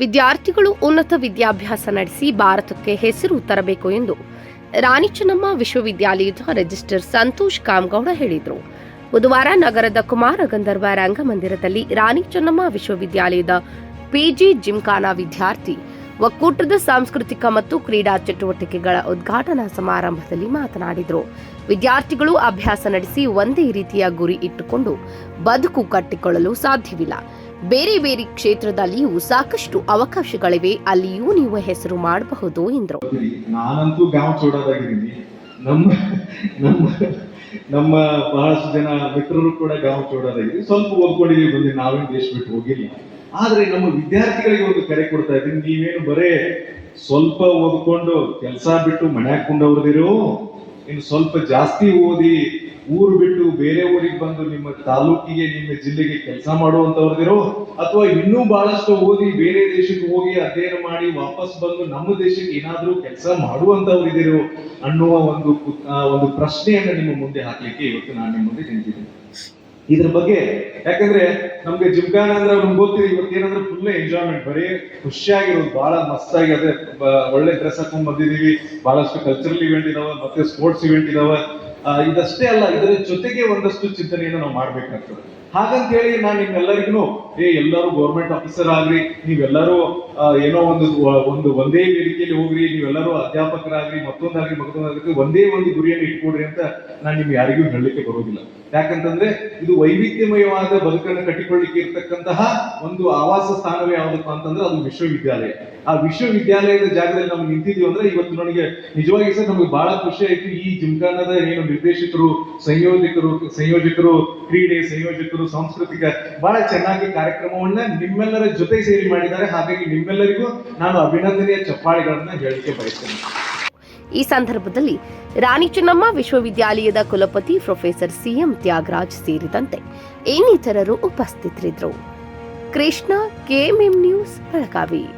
ವಿದ್ಯಾರ್ಥಿಗಳು ಉನ್ನತ ವಿದ್ಯಾಭ್ಯಾಸ ನಡೆಸಿ ಭಾರತಕ್ಕೆ ಹೆಸರು ತರಬೇಕು ಎಂದು ರಾಣಿ ಚೆನ್ನಮ್ಮ ವಿಶ್ವವಿದ್ಯಾಲಯದ ರಿಜಿಸ್ಟರ್ ಸಂತೋಷ್ ಕಾಮಗೌಡ ಹೇಳಿದರು. ಬುಧವಾರ ನಗರದ ಕುಮಾರ ಗಂಧರ್ವ ರಂಗಮಂದಿರದಲ್ಲಿ ರಾಣಿ ಚೆನ್ನಮ್ಮ ವಿಶ್ವವಿದ್ಯಾಲಯದ ಪಿಜಿ ಜಿಮ್ಖಾನಾ ವಿದ್ಯಾರ್ಥಿ, ಒಕ್ಕೂಟದ ಸಾಂಸ್ಕೃತಿಕ ಮತ್ತು ಕ್ರೀಡಾ ಚಟುವಟಿಕೆಗಳ ಉದ್ಘಾಟನಾ ಸಮಾರಂಭದಲ್ಲಿ ಮಾತನಾಡಿದರು. ವಿದ್ಯಾರ್ಥಿಗಳು ಅಭ್ಯಾಸ ನಡೆಸಿ ಒಂದೇ ರೀತಿಯ ಗುರಿ ಇಟ್ಟುಕೊಂಡು ಬದುಕು ಕಟ್ಟಿಕೊಳ್ಳಲು ಸಾಧ್ಯವಿಲ್ಲ. ಬೇರೆ ಬೇರೆ ಕ್ಷೇತ್ರದಲ್ಲಿಯೂ ಸಾಕಷ್ಟು ಅವಕಾಶಗಳಿವೆ, ಅಲ್ಲಿಯೂ ನೀವು ಹೆಸರು ಮಾಡಬಹುದು ಎಂದರು. ನಾನಂತೂ ಗಾಂವ್ ಚೋಡಾದಾಗಿದ್ದೀನಿ. ನಮ್ಮ ನಮ್ಮ ನಮ್ಮ ಬಹಳಷ್ಟು ಜನ ಮಿತ್ರರು ಕೂಡ ಗಾಂವ್ ಚೋಡಾದಾಗಿದ್ದೀವಿ ಸ್ವಲ್ಪ ಓದ್ಕೊಂಡಿದ್ದೀವಿ ಬಂದು ನಾವೇನು ದೇಶ ಬಿಟ್ಟು ಹೋಗಿಲ್ಲ. ಆದರೆ ನಮ್ಮ ವಿದ್ಯಾರ್ಥಿಗಳಿಗೆ ಒಂದು ಕರೆ ಕೊಡ್ತಾ ಇದ್ದೀನಿ. ನೀವೇನು ಬರೇ ಸ್ವಲ್ಪ ಓದ್ಕೊಂಡು ಕೆಲಸ ಬಿಟ್ಟು ಮನೆ ಹಾಕೊಂಡವ್ರದಿರೋ ಇನ್ನು ಸ್ವಲ್ಪ ಜಾಸ್ತಿ ಓದಿ ಊರು ಬಿಟ್ಟು ಬೇರೆ ಊರಿಗೆ ಬಂದು ನಿಮ್ಮ ತಾಲೂಕಿಗೆ, ನಿಮ್ಮ ಜಿಲ್ಲೆಗೆ ಕೆಲಸ ಮಾಡುವಂತವ್ರದಿರೋ ಅಥವಾ ಇನ್ನೂ ಬಹಳಷ್ಟು ಓದಿ ಬೇರೆ ದೇಶಕ್ಕೆ ಹೋಗಿ ಅಧ್ಯಯನ ಮಾಡಿ ವಾಪಸ್ ಬಂದು ನಮ್ಮ ದೇಶಕ್ಕೆ ಏನಾದರೂ ಕೆಲಸ ಮಾಡುವಂತವ್ರಿದಿರೋ ಅನ್ನುವ ಒಂದು ಒಂದು ಪ್ರಶ್ನೆಯನ್ನು ನಿಮ್ಮ ಮುಂದೆ ಹಾಕ್ಲಿಕ್ಕೆ ಇವತ್ತು ನಾನು ನಿಮ್ಮ ಮುಂದೆ ನಿಂತಿದ್ದೀನಿ. ಇದ್ರ ಬಗ್ಗೆ ಯಾಕಂದ್ರೆ ನಮ್ಗೆ ಜಿಮ್ಖಾನ ಅಂದ್ರೆ ನಮ್ಗೆ ಗೊತ್ತಿದೆ, ಇವತ್ತು ಏನಂದ್ರೆ ಫುಲ್ ಎಂಜಾಯ್ಮೆಂಟ್ ಬರೀ ಖುಷಿಯಾಗಿರೋದು ಬಹಳ ಮಸ್ತಾಗಿ ಅದೇ ಒಳ್ಳೆ ಡ್ರೆಸ್ ಹಾಕೊಂಡ್ ಬಂದಿದೀವಿ ಬಹಳಷ್ಟು ಕಲ್ಚರಲ್ ಇವೆಂಟ್ ಇದಾವೆ, ಮತ್ತೆ ಸ್ಪೋರ್ಟ್ಸ್ ಇವೆಂಟ್ ಇದಾವ. ಇದಷ್ಟೇ ಅಲ್ಲ, ಇದರ ಜೊತೆಗೆ ಒಂದಷ್ಟು ಚಿಂತನೆಯನ್ನು ನಾವು ಮಾಡ್ಬೇಕಾಗ್ತದೆ. ಹಾಗಂತ ಹೇಳಿ ನಾನು ನಿಮ್ಮೆಲ್ಲರಿಗೂ, ಏ, ಎಲ್ಲರೂ ಗೌರ್ಮೆಂಟ್ ಆಫೀಸರ್ ಆಗ್ರಿ, ನೀವೆಲ್ಲರೂ ಏನೋ ಒಂದು ಒಂದು ಒಂದೇ ವೇದಿಕೆಯಲ್ಲಿ ಹೋಗ್ರಿ, ನೀವೆಲ್ಲರೂ ಅಧ್ಯಾಪಕರಾಗ್ರಿ, ಮತ್ತೊಂದಾಗ್ರಿ ಮತ್ತೊಂದಾಗ್ರಿ, ಒಂದೇ ಒಂದು ಗುರಿಯನ್ನು ಇಟ್ಕೊಡ್ರಿ ಅಂತ ನಾನು ನಿಮ್ಗೆ ಯಾರಿಗೂ ಹೇಳಲಿಕ್ಕೆ ಬರೋದಿಲ್ಲ. ಯಾಕಂತಂದ್ರೆ ಇದು ವೈವಿಧ್ಯಮಯವಾದ ಬದುಕನ್ನು ಕಟ್ಟಿಕೊಳ್ಳಿಕ್ಕೆ ಇರ್ತಕ್ಕಂತಹ ಒಂದು ಆವಾಸ ಸ್ಥಾನವೇ ಯಾವುದಪ್ಪ ಅಂತಂದ್ರೆ ಅದು ವಿಶ್ವವಿದ್ಯಾಲಯ. ಆ ವಿಶ್ವವಿದ್ಯಾಲಯದ ಜಾಗದಲ್ಲಿ ನಾವು ನಿಂತಿದೀವಿ ಅಂದ್ರೆ ಇವತ್ತು ನನಗೆ ನಿಜವಾಗಿ ಸರ್ ನಮಗೆ ಬಹಳ ಖುಷಿ ಆಯ್ತು. ಈ ಜಿಮ್ಖಾನದ ಏನು ನಿರ್ದೇಶಕರು, ಸಂಯೋಜಕರು ಸಂಯೋಜಕರು, ಕ್ರೀಡೆ ಸಂಯೋಜಕರು, ಸಾಂಸ್ಕೃತಿಕ ಬಹಳ ಚೆನ್ನಾಗಿ ಕಾರ್ಯಕ್ರಮವನ್ನ ನಿಮ್ಮೆಲ್ಲರ ಜೊತೆ ಸೇರಿ ಮಾಡಿದ್ದಾರೆ. ಹಾಗಾಗಿ ನಿಮ್ಮೆಲ್ಲರಿಗೂ ನಾನು ಅಭಿನಂದನೆಯ ಚಪ್ಪಾಳೆಗಳನ್ನ ಹೇಳಿಕೆ ಬಯಸ್ತೇನೆ. ಈ ಸಂದರ್ಭದಲ್ಲಿ ರಾಣಿ ಚೆನ್ನಮ್ಮ ವಿಶ್ವವಿದ್ಯಾಲಯದ ಕುಲಪತಿ ಪ್ರೊಫೆಸರ್ ಸಿಎಂ ತ್ಯಾಗರಾಜ್ ಸೇರಿದಂತೆ ಇನ್ನಿತರರು ಉಪಸ್ಥಿತರಿದ್ದರು. Krishna, KMM news, Belagavi.